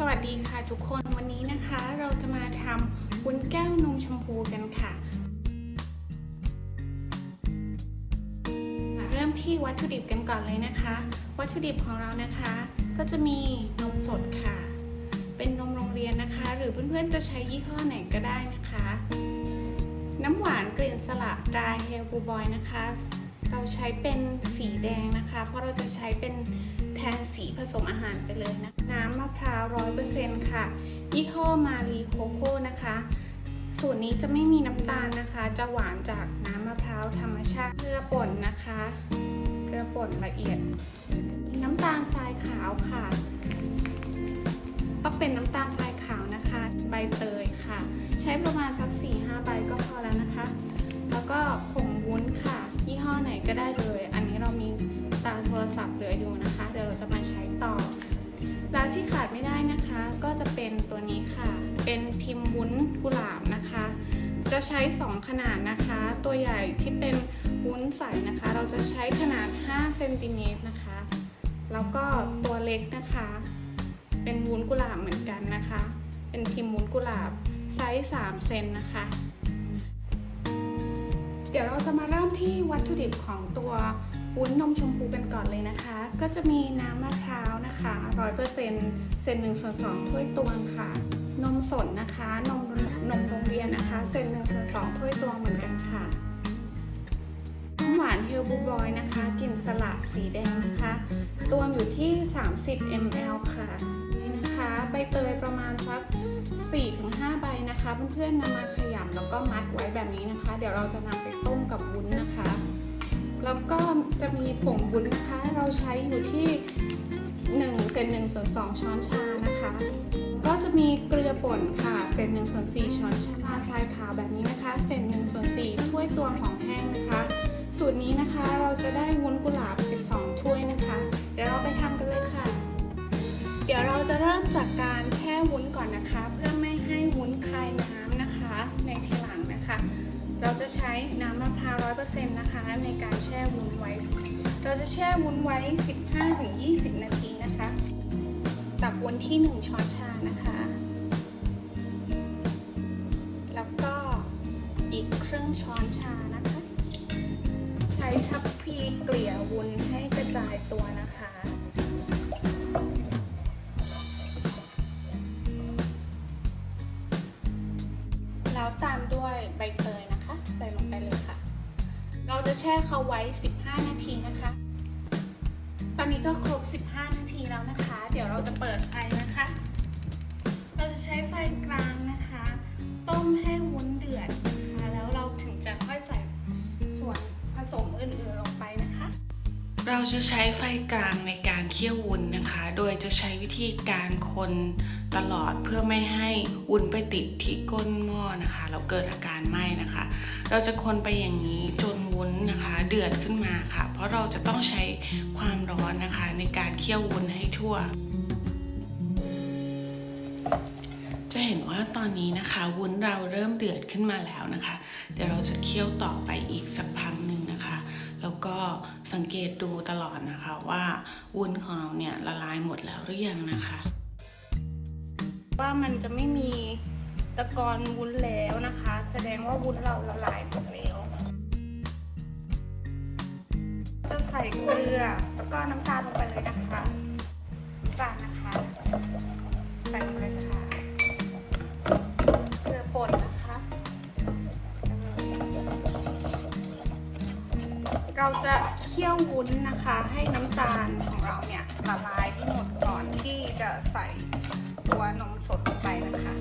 สวัสดีค่ะทุกคนวันนี้นะคะเราจะมาทำวุ้นแก้วนมชมพูกันค่ะ เริ่มที่วัตถุดิบกันก่อนเลยนะคะ วัตถุดิบของเรานะคะ ก็จะมีนมสดค่ะ เป็นนมโรงเรียนนะคะ หรือเพื่อนๆจะใช้ยี่ห้อไหนก็ได้นะคะ น้ำหวานกลิ่นสละดราเฮลบูบอยนะคะ เราใช้เป็นสีแดงนะคะ เพราะเราจะใช้เป็น ผสมอาหารไปเลยนะน้ำมะพร้าวร้อยเปอร์เซ็นต์ค่ะ ยี่ห้อมารีโคโค่นะคะ สูตรนี้จะไม่มีน้ำตาลนะคะ จะหวานจากน้ำมะพร้าวธรรมชาติเกลือป่นนะคะ เกลือป่นละเอียด น้ำตาลทรายขาวค่ะต้องเป็นน้ำตาลทรายขาวนะคะ ใบเตยค่ะ ใช้ประมาณสัก4-5ใบก็พอแล้วนะคะ แล้วก็ผงวุ้นค่ะ ใช้ 2 ขนาดนะคะ ตัวใหญ่ที่เป็นวุ้นใสนะคะ เราจะใช้ขนาด5เซนติเมตรนะคะ แล้วก็ตัวเล็กนะคะ เป็นวุ้นกุหลาบเหมือนกันนะคะ เป็นพิมพ์วุ้นกุหลาบไซส์3เซนนะคะ เดี๋ยวเราจะมาเริ่มที่วัตถุดิบของตัววุ้นนมชมพูกันก่อนเลยนะคะ ก็จะมีน้ำมะพร้าวนะคะ100%เซนหนึ่งส่วนสองถ้วยตวงค่ะ นมสดนะคะ นมนมโรงเรียนนะคะเซนหนึ่งส่วนสองถ้วยตวงเหมือนกันค่ะน้ำหวานเฮลบูบอยนะคะกลิ่นสละสีแดงนะคะตวงอยู่ที่ 30 ml ค่ะนี่นะคะใบเตยประมาณสัก4-5 ใบนะคะเพื่อนๆนำมาขยำแล้วก็มัดไว้แบบนี้นะคะ เดี๋ยวเราจะนำไปต้มกับวุ้นนะคะ แล้วก็จะมีผงวุ้นนะคะ เราใช้อยู่ที่1เซน1ส่วน2ช้อนชานะคะ ก็จะมีเกลือป่นค่ะ เศษ1ส่วน4ช้อนชาทรายขาวแบบนี้นะคะ เศษ1ส่วน4ถ้วยตวงของแห้งนะคะ สูตรนี้นะคะเราจะได้วุ้นกุหลาบ 12 ถ้วยนะคะ เดี๋ยวเราไปทำกันเลยค่ะ เดี๋ยวเราจะเริ่มจากการแช่วุ้นก่อนนะคะ เพื่อไม่ให้วุ้นคายน้ำนะคะ ในทีหลังนะคะ เราจะใช้น้ำมะพร้าวร้อยเปอร์เซ็นต์นะคะ ในการแช่วุ้นไว้ เราจะแช่วุ้นไว้ 15-20 นาทีนะคะ ตักวนที่ 1 ช้อนชานะคะ แล้วก็อีกครึ่งช้อนชานะคะ ใช้ทัพพีเกลี่ยวุ้นให้กระจายตัวนะคะแล้วตามด้วยใบเตยนะคะ ใส่ลงไปเลยค่ะ เราจะแช่เขาไว้ 15 นาทีนะคะ ตอนนี้ก็ครบ จะเปิดไฟนะคะ เราจะใช้ไฟกลางนะคะ ต้มให้วุ้นเดือดนะคะแล้วเราถึงจะค่อยใส่ส่วนผสมอื่นๆลงไปนะคะ เราจะใช้ไฟกลางในการเคี่ยววุ้นนะคะ โดยจะใช้วิธีการคนตลอดเพื่อไม่ให้วุ้นไปติดที่ก้นหม้อนะคะแล้วเกิดอาการไหม้นะคะ เราจะคนไปอย่างนี้จนวุ้นนะคะ เดือดขึ้นมาค่ะ เพราะเราจะต้องใช้ความร้อนนะคะ ในการเคี่ยววุ้นให้ทั่ว เห็นว่าตอนนี้นะคะวุ้นเราเริ่มเดือดขึ้นมาแล้วนะคะ เดี๋ยวเราจะเคี่ยวต่อไปอีกสักพักหนึ่งนะคะ แล้วก็สังเกตดูตลอดนะคะว่าวุ้นของเราเนี่ยละลายหมดแล้วหรือยังนะคะ ว่ามันจะไม่มีตะกอนวุ้นแล้วนะคะ แสดงว่าวุ้นเราละลายหมดแล้วจะใส่เกลือแล้วก็น้ำตาลลงไปเลยนะคะน้ำตาลนะคะใส่ลงไปเลยค่ะ เราจะเคี่ยววุ้นนะคะ ให้น้ำตาลของเราเนี่ยละลายให้หมดก่อนที่จะใส่ตัวนมสดลงไปนะคะ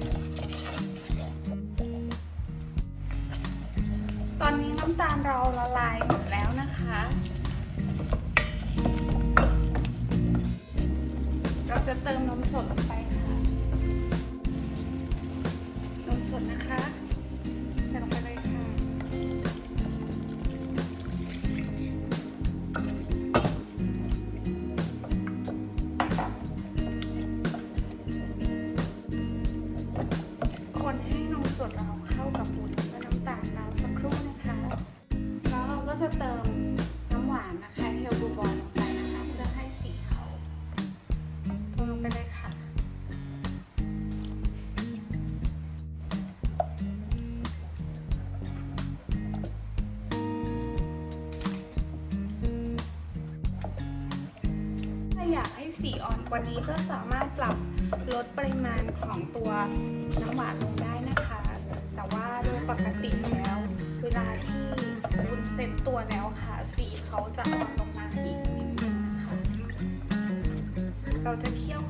ตอนนี้น้ำตาลเราละลายหมดแล้วนะคะ เราจะเติมนมสดลงไปค่ะ นมสดนะคะ สีอ่อนกว่านี้ก็สามารถปรับลดปริมาณของตัวน้ำหวานลงได้นะคะ แต่ว่าโดยปกติแล้ว เวลาที่วุ้นเซ็ตตัวแล้วค่ะ สีเขาจะอ่อนลงมาอีกนิดนึงนะคะ เราจะเคี่ยว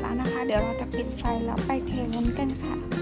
แล้วนะคะ เดี๋ยวเราจะปิดไฟแล้วไปเทวุ้นกันค่ะ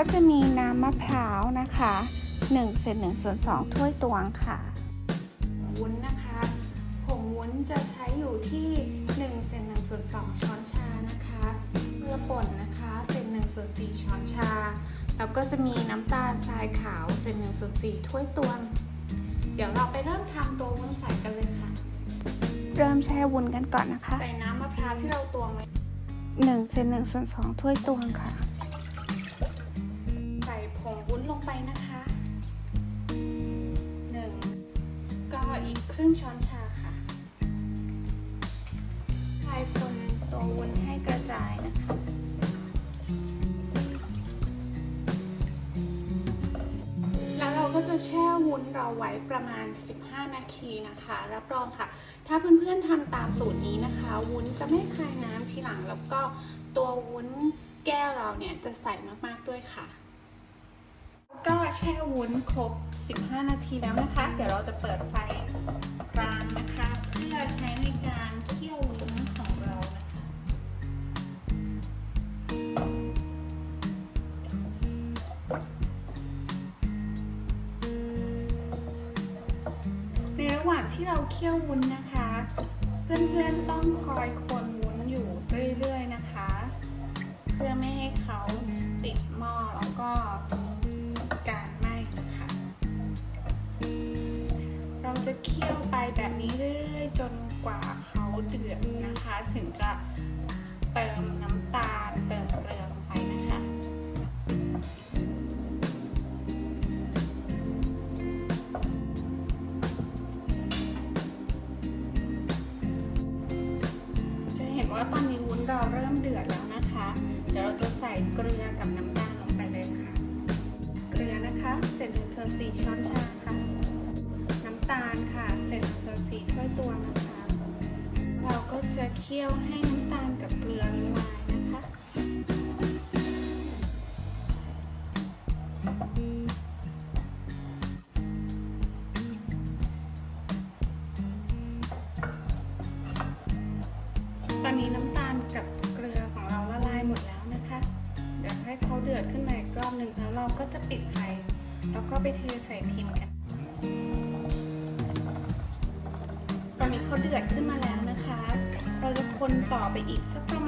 ก็จะมีน้ำมะพร้าวนะคะ1เศษ1ส่วน2ถ้วยตวงค่ะวุ้นนะคะผงวุ้นจะใช้อยู่ที่1เศษ1ส่วน2ช้อนชานะคะเกลือป่นนะคะเศษ1ส่วน4ช้อนชา แล้วก็จะมีน้ำตาลทรายขาวเศษ1ส่วน4ถ้วยตวง เดี๋ยวเราไปเริ่มทำตัววุ้นใส่กันเลยค่ะ เริ่มแช่วุ้นกันก่อนนะคะ ใส่น้ำมะพร้าวที่เราตวงไว้1เซน1ส่วน2ถ้วยตวงค่ะใส่ ผงวุ้นลงไปนะคะหนึ่งก็อีกครึ่งช้อนชาค่ะคลายคนตัววุ้นให้กระจายนะคะแล้วเราก็จะแช่วุ้นเราไว้ประมาณ 15 นาทีนะคะ รับรองค่ะ ถ้าเพื่อนๆทำตามสูตรนี้นะคะ วุ้นจะไม่คายน้ำทีหลัง แล้วก็ตัววุ้นแก้วเราเนี่ยจะใสมากๆด้วยค่ะ ก็แช่วุ้นครบ 15 นาทีแล้วนะคะ เดี๋ยวเราจะเปิดไฟกลางนะคะ เพื่อใช้ในการเคี่ยววุ้นของเรานะคะในระหว่างที่เราเคี่ยววุ้นนะคะ เพื่อนๆต้องคอยคนวุ้นอยู่เรื่อยๆนะคะ เพื่อไม่ให้เขาติดหม้อแล้วก็ จะเคี่ยวไปแบบนี้เรื่อยๆจนกว่าเขาเดือดนะคะ ถึงจะเติมน้ำตาลเติมเกลือลงไปนะคะจะเห็นว่าตอนนี้วุ้นเราเริ่มเดือดแล้วนะคะ เดี๋ยวเราจะใส่เกลือกับน้ำตาลลงไปเลยค่ะ เกลือนะคะเศษหนึ่งส่วนสี่ช้อนชา ษหนึ่งส่วนสี่ถ้วยตัวนะคะ เราก็จะเคี่ยวให้น้ำตาลกับเกลือละลายนะคะ ตอนนี้น้ำตาลกับเกลือของเราละลายหมดแล้วนะคะ เดี๋ยวให้เขาเดือดขึ้นมาอีกรอบหนึ่งแล้วเราก็จะปิดไฟแล้วก็ไปเทใส่พิมพ์กัน คนต่อไปอีกสักประม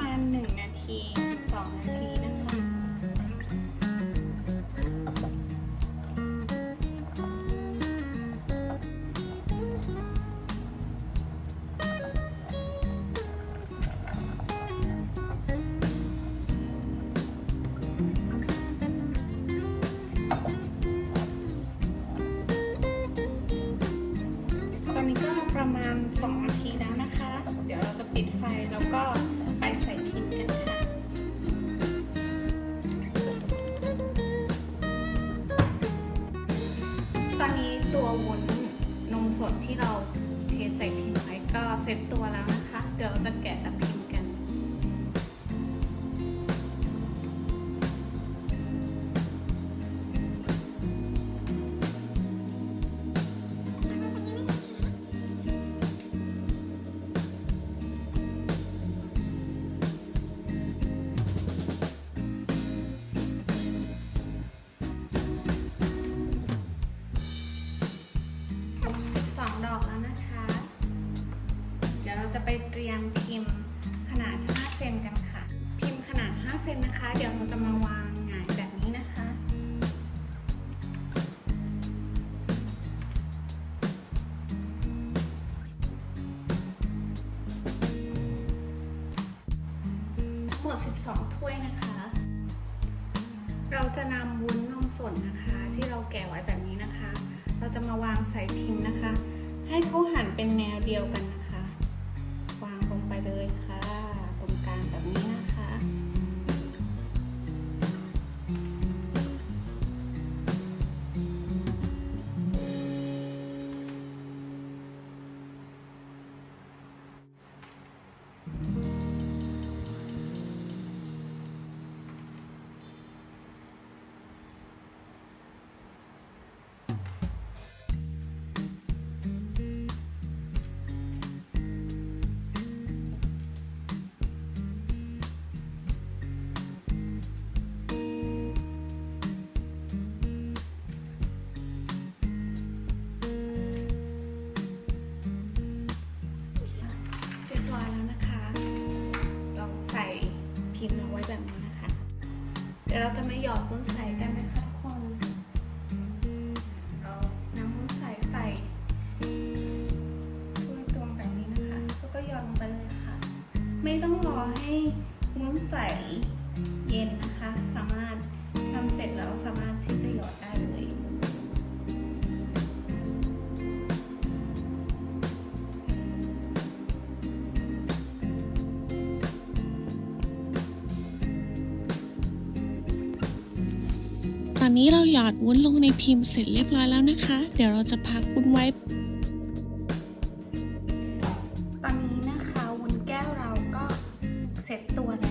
าณ ไฟแล้วก็ไปใส่พิมพ์กันค่ะ ตอนนี้ตัววุ้นนมสดที่เราเทใส่พิมพ์ไว้ก็เซ็ตตัวแล้วนะคะ เดี๋ยวเราจะแกะจาก เดี๋ยวเราจะมาวางหงายแบบนี้นะคะทั้งหมด 12 ถ้วยนะคะ เราจะนำวุ้นนมสดนะคะ ที่เราแกะไว้แบบนี้นะคะ เราจะมาวางใส่พิมพ์นะคะ ให้เขาหันเป็นแนวเดียวกันนะคะ จะมาหยอดวุ้นใส่กันนะคะทุกคนเอาน้ำวุ้นใส่ใส่ถ้วยตวงแบบนี้นะคะ แล้วก็หยอดลงไปเลยค่ะ ไม่ต้องรอให้วุ้นใสเย็นนะคะ นี้เราหยอดวุ้นลงในพิมพ์เสร็จเรียบร้อยแล้วนะคะ เดี๋ยวเราจะพักวุ้นไว้ ตอนนี้นะคะวุ้นแก้วเราก็เสร็จตัวแล้ว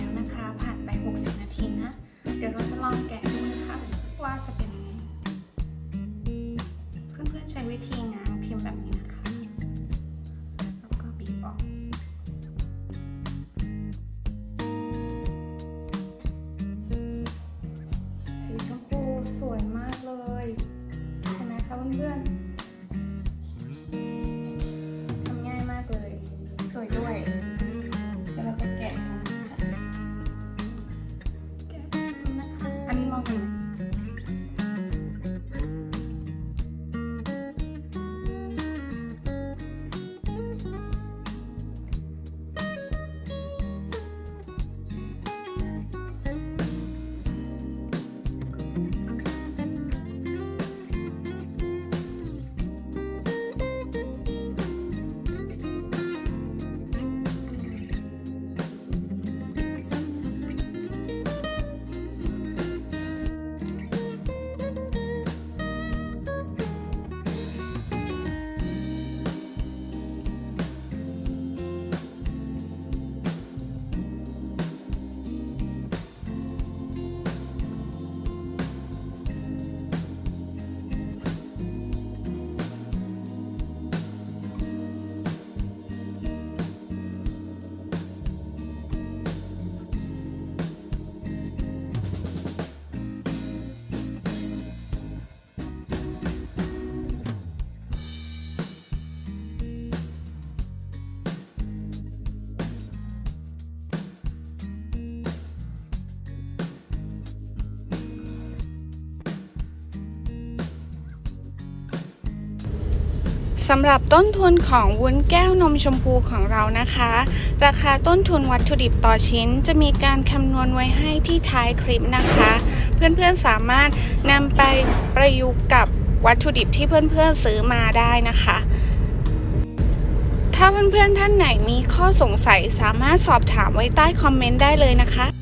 สำหรับต้นทุนของวุ้นแก้วนมชมพูของเรานะคะ ราคาต้นทุนวัตถุดิบต่อชิ้น จะมีการคำนวณไว้ให้ที่ท้ายคลิปนะคะ เพื่อนๆสามารถนำไปประยุกต์กับวัตถุดิบที่เพื่อนๆซื้อมาได้นะคะ ถ้าเพื่อนๆท่านไหนมีข้อสงสัยสามารถสอบถามไว้ใต้คอมเมนต์ได้เลยนะคะ